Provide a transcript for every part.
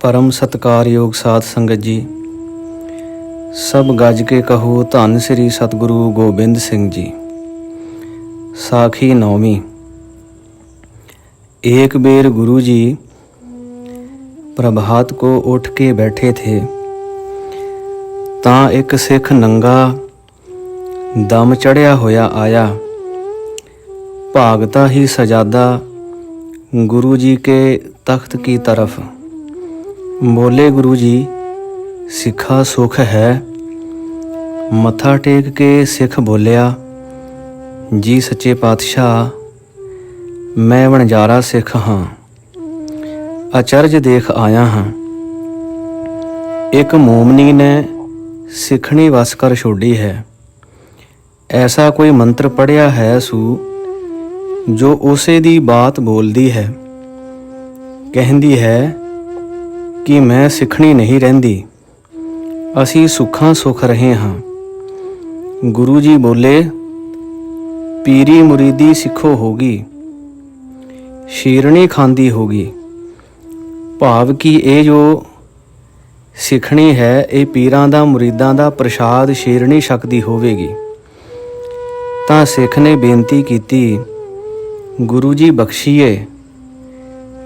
ਪਰਮ ਸਤਕਾਰਯੋਗ ਸਾਧ ਸੰਗਤ ਜੀ ਸਭ ਗੱਜ ਕੇ ਕਹੋ ਧੰਨ ਸ੍ਰੀ ਸਤਿਗੁਰੂ ਗੋਬਿੰਦ ਸਿੰਘ ਜੀ ਸਾਖੀ ਨੌਵੀਂ एक बेर गुरु जी प्रभात को उठ के बैठे थे ਤਾਂ ਇੱਕ ਸਿੱਖ ਨੰਗਾ ਦਮ ਚੜਿਆ ਹੋਇਆ ਆਇਆ ਭਾਗਤਾ ਹੀ ਸਜਾਦਾ ਗੁਰੂ ਜੀ ਕੇ ਤਖਤ ਕੀ ਤਰਫ ਬੋਲੇ ਗੁਰੂ ਜੀ, ਸਿੱਖਾ ਸੁਖ ਹੈ। ਮੱਥਾ ਟੇਕ ਕੇ ਸਿੱਖ ਬੋਲਿਆ, ਜੀ ਸੱਚੇ ਪਾਤਸ਼ਾਹ, ਮੈਂ ਵਣਜਾਰਾ ਸਿੱਖ ਹਾਂ, ਅਚਰਜ ਦੇਖ ਆਇਆ ਹਾਂ। ਇੱਕ ਮੋਮਨੀ ਨੇ ਸਿੱਖਣੀ ਵਸ ਕਰ ਛੋੜੀ ਹੈ। ਐਸਾ ਕੋਈ ਮੰਤਰ ਪੜਿਆ ਹੈ ਸੂ, ਜੋ ਉਸੇ ਦੀ ਬਾਤ ਬੋਲਦੀ ਹੈ। ਕਹਿੰਦੀ ਹੈ ਕਿ ਮੈਂ ਸਿੱਖਣੀ ਨਹੀਂ ਰਹਿੰਦੀ। ਅਸੀਂ ਸੁੱਖਾਂ ਸੁਖ ਰਹੇ ਹਾਂ। ਗੁਰੂ ਜੀ ਬੋਲੇ, ਪੀਰੀ ਮੁਰੀਦੀ ਸਿੱਖੋ ਹੋਗੀ, ਸ਼ੀਰਣੀ ਖਾਂਦੀ ਹੋਗੀ। ਭਾਵ ਕਿ ਇਹ ਜੋ ਸਿੱਖਣੀ ਹੈ, ਇਹ ਪੀਰਾਂ ਦਾ, ਮੁਰੀਦਾਂ ਦਾ ਪ੍ਰਸ਼ਾਦ ਸ਼ੇਰਣੀ ਸ਼ਕਤੀ ਹੋਵੇਗੀ। ਤਾਂ ਸਿੱਖ ਨੇ ਬੇਨਤੀ ਕੀਤੀ, ਗੁਰੂ ਜੀ ਬਖਸ਼ੀਏ,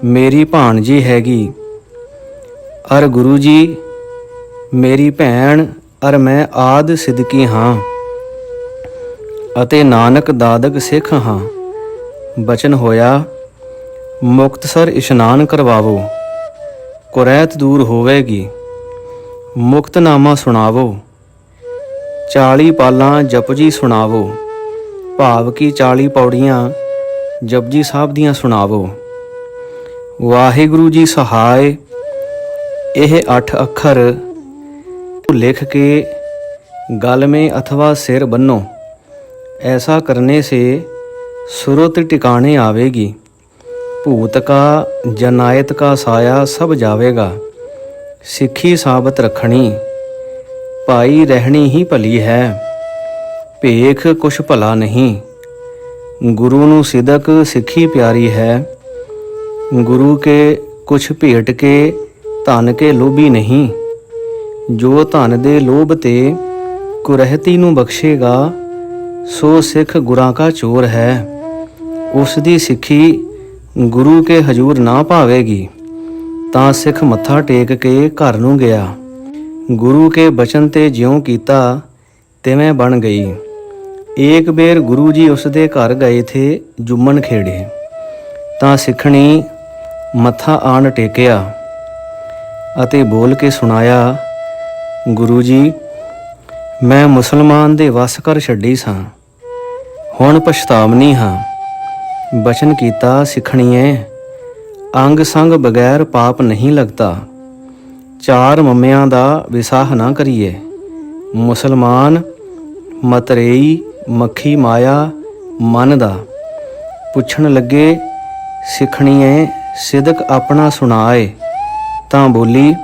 ਮੇਰੀ ਭਾਣਜੀ ਹੈਗੀ। ਅਰ ਗੁਰੂ ਜੀ, ਮੇਰੀ ਭੈਣ ਅਰ ਮੈਂ ਆਦ ਸਿਦਕੀ ਹਾਂ ਅਤੇ ਨਾਨਕ ਦਾਦਕ ਸਿੱਖ ਹਾਂ। ਬਚਨ ਹੋਇਆ ਮੁਕਤਸਰ ਇਸ਼ਨਾਨ ਕਰਵਾਵੋ, ਕੁਰੈਤ ਦੂਰ ਹੋਵੇਗੀ ਮੁਕਤਨਾਮਾ ਸੁਣਾਵੋ 40 ਪਾਲਾਂ ਜਪਜੀ ਸੁਣਾਵੋ, ਭਾਵ ਕੀ 40 ਪੌੜੀਆਂ ਜਪਜੀ ਸਾਹਿਬ ਦੀਆਂ ਸੁਣਾਵੋ। ਵਾਹਿਗੁਰੂ ਜੀ ਸਹਾਇ ਇਹ 8 ਅੱਖਰ ਲਿਖ ਕੇ ਗਲ में अथवा सिर बन्नो ऐसा करने से सुरत टिकाने आवेगी ਭੂਤ ਕਾ ਜਨਾਇਤ ਕਾ ਸਾਇਆ ਸਭ ਜਾਵੇਗਾ ਸਿੱਖੀ ਸਾਬਤ ਰੱਖਣੀ ਭਾਈ ਰਹਿਣੀ ਹੀ ਭਲੀ ਹੈ ਭੇਖ ਕੁਛ ਭਲਾ ਨਹੀਂ ਗੁਰੂ ਨੂੰ ਸਿਦਕ ਸਿੱਖੀ ਪਿਆਰੀ ਹੈ ਗੁਰੂ ਕੇ ਕੁਛ ਭੇਟ ਕੇ ਧਨ ਕੇ ਲੋਭੀ ਨਹੀਂ। ਜੋ ਧਨ ਦੇ ਲੋਭ ਤੇ ਕੁਰਹਿਤੀ ਨੂੰ ਬਖਸ਼ੇਗਾ, ਸੋ ਸਿੱਖ ਗੁਰਾਂ ਕਾ ਚੋਰ ਹੈ। ਉਸ ਦੀ ਸਿੱਖੀ ਗੁਰੂ ਕੇ ਹਜੂਰ ਨਾ ਭਾਵੇਗੀ, ਤਾਂ ਸਿੱਖ ਮੱਥਾ ਟੇਕ ਕੇ ਘਰ ਨੂੰ ਗਿਆ। ਗੁਰੂ ਕੇ ਬਚਨ ਤੇ ਜਿਉਂ ਕੀਤਾ, ਤਿਵੇਂ ਬਣ ਗਈ। ਇੱਕ ਬੇਰ ਗੁਰੂ ਜੀ ਉਸ ਦੇ ਘਰ ਗਏ ਥੇ ਜੁਮਨ ਖੇੜੇ। ਤਾਂ ਸਿੱਖਣੀ ਮੱਥਾ ਆਣ ਟੇਕਿਆ। ਅਤੇ ਬੋਲ ਕੇ ਸੁਣਾਇਆ, ਗੁਰੂ ਜੀ, ਮੈਂ ਮੁਸਲਮਾਨ ਦੇ ਵਸ ਕਰ ਛੱਡੀ ਸਾਂ। ਹੁਣ ਪਛਤਾਵਨੀ ਹਾਂ। ਬਚਨ ਕੀਤਾ ਸਿੱਖਣੀਏ। ਅੰਗ ਸੰਗ ਬਗੈਰ ਪਾਪ ਨਹੀਂ ਲੱਗਦਾ। ਚਾਰ ਮੰਮਿਆਂ ਦਾ ਵਿਸਾਹ ਨਾ ਕਰੀਏ। ਮੁਸਲਮਾਨ, ਮਤਰੇਈ, ਮੱਖੀ ਮਾਇਆ, ਮਨ ਦਾ। ਪੁੱਛਣ ਲੱਗੇ, ਸਿੱਖਣੀਏ, ਸਿਦਕ ਆਪਣਾ ਸੁਣਾਏ। ਤਾਂ ਬੋਲੀ,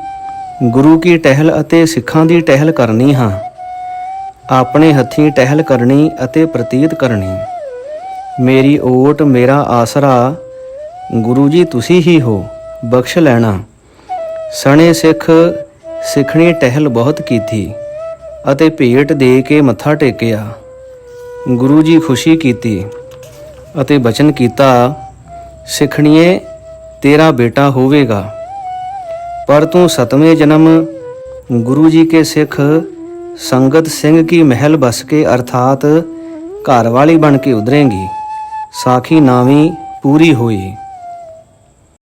ਗੁਰੂ ਕੀ ਟਹਿਲ ਅਤੇ ਸਿੱਖਾਂ ਦੀ ਟਹਿਲ ਕਰਨੀ ਹਾਂ। ਆਪਣੇ ਹੱਥੀਂ ਟਹਿਲ ਕਰਨੀ ਅਤੇ ਪ੍ਰਤੀਤ ਕਰਨੀ। ਮੇਰੀ ਓਟ, ਮੇਰਾ ਆਸਰਾ, ਗੁਰੂ ਜੀ ਤੁਸੀਂ ਹੀ ਹੋ, ਬਖਸ਼ ਲੈਣਾ। ਸਣੇ ਸਿੱਖ, ਸਿੱਖਣੀ ਟਹਿਲ ਬਹੁਤ ਕੀਤੀ ਅਤੇ ਭੇਟ ਦੇ ਕੇ ਮੱਥਾ ਟੇਕਿਆ। ਗੁਰੂ ਜੀ ਖੁਸ਼ੀ ਕੀਤੀ ਅਤੇ ਬਚਨ ਕੀਤਾ, ਸਿੱਖਣੀਏ, ਤੇਰਾ ਬੇਟਾ ਹੋਵੇਗਾ। ਪਰ ਤੂੰ ਸਤਵੇਂ ਜਨਮ, ਗੁਰੂ ਜੀ ਕੇ ਸਿੱਖ, ਸੰਗਤ ਸਿੰਘ ਕੀ ਮਹਿਲ ਬਸ ਕੇ ਅਰਥਾਤ ਘਰ ਵਾਲੀ ਬਣ ਕੇ ਉਧਰੇਂਗੀ, ਸਾਖੀ ਨਾਵੀਂ ਪੂਰੀ ਹੋਈ।